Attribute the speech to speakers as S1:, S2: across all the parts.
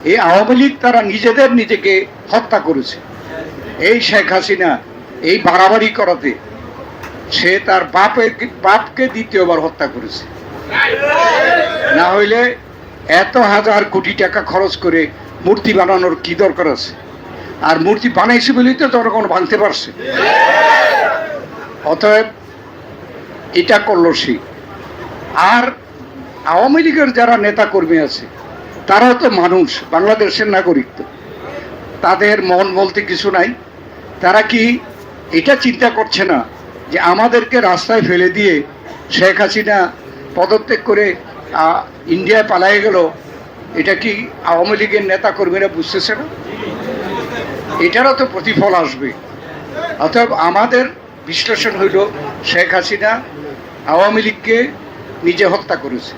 S1: এই আওয়ামী লীগ তারা নিজেদের নিজেকে হত্যা করেছে। এই শেখ হাসিনা এই বাড়াবাড়ি করাতে সে তার বাপের বাপকে দ্বিতীয়বার হত্যা করেছে। না হইলে এত হাজার কোটি টাকা খরচ করে মূর্তি বানানোর কি দরকার আছে? আর মূর্তি বানাইছে বলেই তো জনগণ ভাঙতে পারছে। অতএব এটা করল সে। আর আওয়ামী লীগের যারা নেতা কর্মী আছে তারাও তো মানুষ, বাংলাদেশের নাগরিক তো। তাদের মন বলতে কিছু নাই। তারা কি এটা চিন্তা করছে না যে আমাদেরকে রাস্তায় ফেলে দিয়ে শেখ হাসিনা পদত্যাগ করে ইন্ডিয়ায় পালায়ে গেল, এটা কি আওয়ামী লীগের নেতা কর্মীরা বুঝতেছে না? এটারও তো প্রতিফল আসবে। অতএব আমাদের বিশ্লেষণ হইল শেখ হাসিনা আওয়ামী লীগকে নিজে হত্যা করেছে।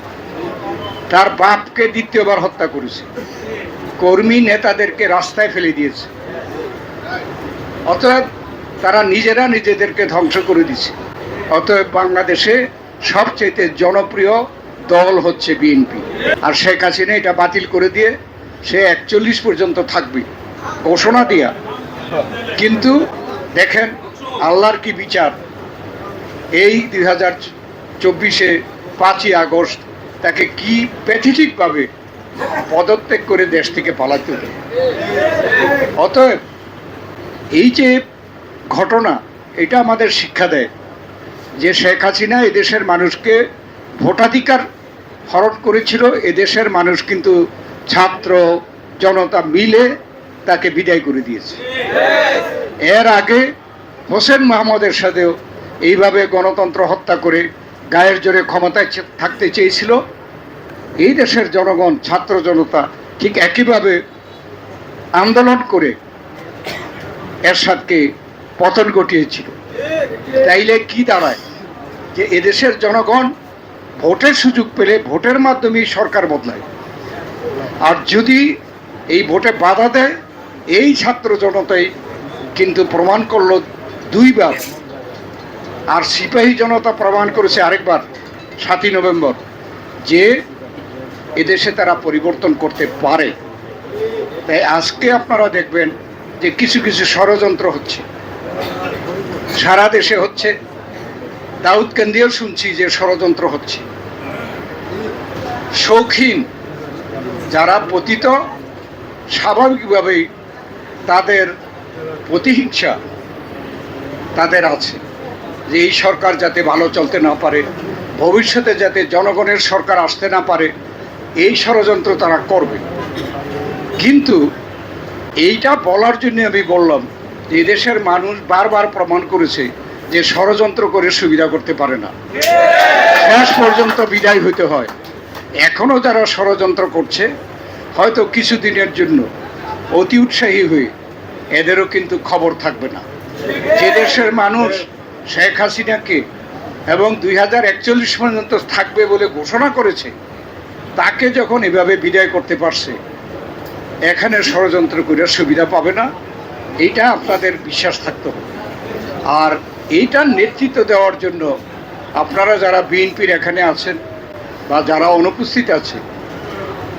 S1: তার বাপকে দ্বিতীয়বার হত্যা করেছে। কর্মী নেতাদেরকে রাস্তায় ফেলে দিয়েছে। অতএব তারা নিজেরা নিজেদেরকে ধ্বংস করে দিছে অতএব বাংলাদেশে সবচেয়ে জনপ্রিয় দল হচ্ছে বিএনপি। আর শেখ হাসিনা এটা বাতিল করে দিয়ে সে একচল্লিশ পর্যন্ত থাকবে। ঘোষণা দিয়া। কিন্তু দেখেন আল্লাহর কি বিচার? এই দুই হাজার চব্বিশে পাঁচই আগস্ট তাকে কি প্যাথেটিকভাবে পদত্যাগ করে দেশ থেকে পালাতে অতএব এই যে ঘটনা, এটা আমাদের শিক্ষা দেয় যে শেখ হাসিনা এদেশের মানুষকে ভোটাধিকার হরণ করেছিল। এদেশের মানুষ কিন্তু ছাত্র জনতা মিলে তাকে বিদায় করে দিয়েছে। এর আগে হোসেন মাহমুদের সাথেও এইভাবে গণতন্ত্র হত্যা করে গায়ের জোরে ক্ষমতায় থাকতে চেয়েছিল। এই দেশের জনগণ, ছাত্র জনতা ঠিক একইভাবে আন্দোলন করে এরশাদকে পতন ঘটিয়েছিল। তাইলে কি দাঁড়ায় যে এদেশের জনগণ ভোটের সুযোগ পেলে ভোটের মাধ্যমেই সরকার বদলায়? আর যদি এই ভোটে বাধা দেয়, এই ছাত্র জনতাই কিন্তু প্রমাণ করল দুইবার আর সিপাহী জনতা প্রমাণ করেছে আরেকবার, সাতই নভেম্বর, যে এদেশে তারা পরিবর্তন করতে পারে। তাই আজকে আপনারা দেখবেন যে কিছু কিছু ষড়যন্ত্র হচ্ছে। সারা দেশে হচ্ছে। দাউদকান্দিও শুনছি যে ষড়যন্ত্র হচ্ছে। শৌখিন যারা পতিত, স্বাভাবিকভাবেই তাদের প্রতিহিংসা তাদের আছে। যে এই সরকার যাতে ভালো চলতে না পারে, ভবিষ্যতে যাতে জনগণের সরকার আসতে না পারে, এই ষড়যন্ত্র তারা করবে। কিন্তু এইটা বলার জন্য আমি বললাম, যে দেশের মানুষ বারবার প্রমাণ করেছে যে ষড়যন্ত্র করে সুবিধা করতে পারে না। শেষ পর্যন্ত বিদায় হইতে হয়। এখনও যারা ষড়যন্ত্র করছে, হয়তো কিছুদিনের জন্য অতি উৎসাহী হয়ে এদেরও কিন্তু খবর থাকবে না। যে দেশের মানুষ শেখ হাসিনাকে এবং দুই হাজার একচল্লিশ পর্যন্ত থাকবে বলে ঘোষণা করেছে, তাকে যখন এভাবে বিদায় করতে পারছে, এখানে ষড়যন্ত্র করে সুবিধা পাবে না এটা আপনাদের বিশ্বাস থাকতে হবে। আর এইটার নেতৃত্ব দেওয়ার জন্য আপনারা যারা বিএনপির এখানে আছেন বা যারা অনুপস্থিত আছে,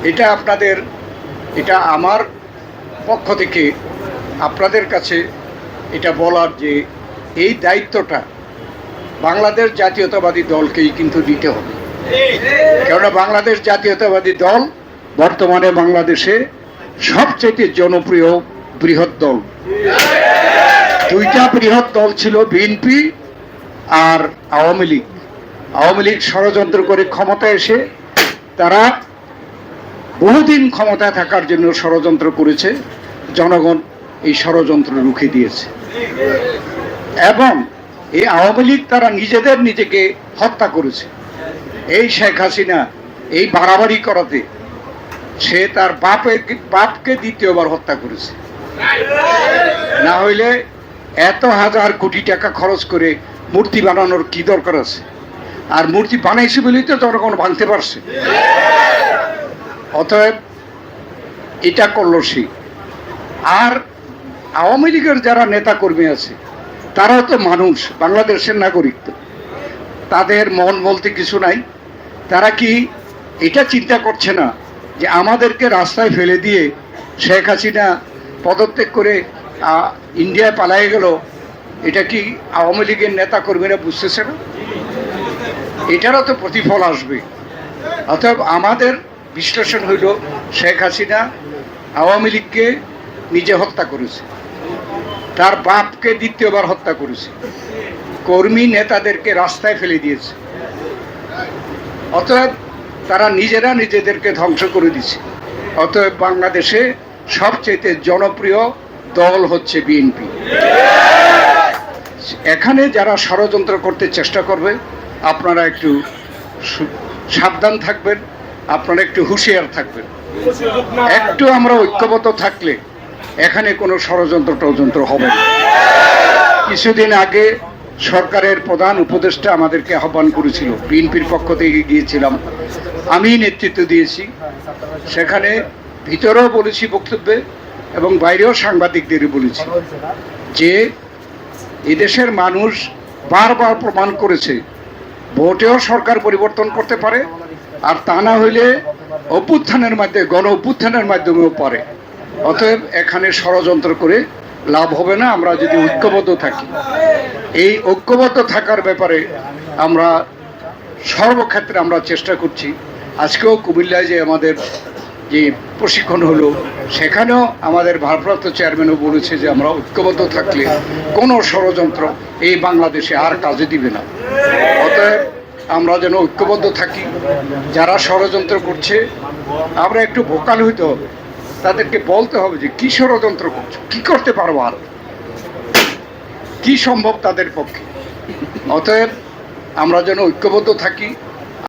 S1: এটা আপনাদের, এটা আমার পক্ষ থেকে আপনাদের কাছে এটা বলার যে এই দায়িত্বটা বাংলাদেশ জাতীয়তাবাদী দলকেই কিন্তু দিতে হবে। কেননা বাংলাদেশ জাতীয়তাবাদী দল বর্তমানে বাংলাদেশে সবচেয়ে জনপ্রিয় বৃহৎ দল। দুইটা বৃহৎ দল ছিল বিএনপি আর আওয়ামী লীগ। আওয়ামী লীগ ষড়যন্ত্র করে ক্ষমতায় এসে তারা বহুদিন ক্ষমতায় থাকার জন্য ষড়যন্ত্র করেছে। জনগণ এই ষড়যন্ত্র রুখে দিয়েছে। এবং এই আওয়ামী লীগ তারা নিজেদের নিজেকে হত্যা করেছে। এই শেখ হাসিনা এই বাড়াবাড়ি করাতে সে তার বাপের বাপকে দ্বিতীয়বার হত্যা করেছে। না হইলে এত হাজার কোটি টাকা খরচ করে মূর্তি বানানোর কি দরকার আছে? আর মূর্তি বানাইছে বলেই তো জনগণ ভাঙতে পারছে। অতএব এটা করল সে। আর আওয়ামী লীগের যারা নেতা কর্মী আছে তারাও তো মানুষ, বাংলাদেশের নাগরিক তো। তাদের মন বলতে কিছু নাই। তারা কি এটা চিন্তা করছে না যে আমাদেরকে রাস্তায় ফেলে দিয়ে শেখ হাসিনা পদত্যাগ করে ইন্ডিয়ায় পালাই গেল, এটা কি আওয়ামী লীগের নেতা কর্মীরা বুঝতেছে না? এটারও তো প্রতিফল আসবে। অতএব আমাদের বিশ্লেষণ হইল শেখ হাসিনা আওয়ামী লীগকে নিজে হত্যা করেছে। তার বাপকে দ্বিতীয়বার হত্যা করেছে। কর্মী নেতাদেরকে রাস্তায় ফেলে দিয়েছে। অতএব তারা নিজেরা নিজেদেরকে ধ্বংস করে দিছে অতএব বাংলাদেশে সবচেয়ে জনপ্রিয় দল হচ্ছে বিএনপি। এখানে যারা ষড়যন্ত্র করতে চেষ্টা করবে, আপনারা একটু সাবধান থাকবেন, আপনারা একটু হুঁশিয়ার থাকবেন। একটু আমরা ঐক্যবদ্ধ থাকলে এখানে কোনো ষড়যন্ত্র টযন্ত্র হবে না। কিছুদিন আগে সরকারের প্রধান উপদেষ্টা আমাদেরকে আহ্বান করেছিল, বিএনপির পক্ষ থেকে গিয়েছিলাম। আমি নেতৃত্ব দিয়েছি। সেখানে ভিতরেও বলেছি বক্তব্যে এবং বাইরেও সাংবাদিকদেরই বলেছি যে এদেশের মানুষ বারবার প্রমাণ করেছে, ভোটেও সরকার পরিবর্তন করতে পারে, আর তা না হইলে অভ্যুত্থানের মাধ্যমে গণ অভ্যুত্থানের মাধ্যমেও পারে। অতএব এখানে ষড়যন্ত্র করে লাভ হবে না, আমরা যদি ঐক্যবদ্ধ থাকি। এই ঐক্যবদ্ধ থাকার ব্যাপারে আমরা সর্বক্ষেত্রে আমরা চেষ্টা করছি। আজকেও কুমিল্লায় যে আমাদের যে প্রশিক্ষণ হলো, সেখানেও আমাদের ভারপ্রাপ্ত চেয়ারম্যানও বলেছে যে আমরা ঐক্যবদ্ধ থাকলে কোনো ষড়যন্ত্র এই বাংলাদেশে আর কাজে দিবে না। অতএব আমরা যেন ঐক্যবদ্ধ থাকি। যারা ষড়যন্ত্র করছে, আমরা একটু ভোকাল হইতে হবে। তাদেরকে বলতে হবে যে কি ষড়যন্ত্র করছ? কি করতে পারব আর? কি সম্ভব তাদের পক্ষে? অতএব আমরা যেন ঐক্যবদ্ধ থাকি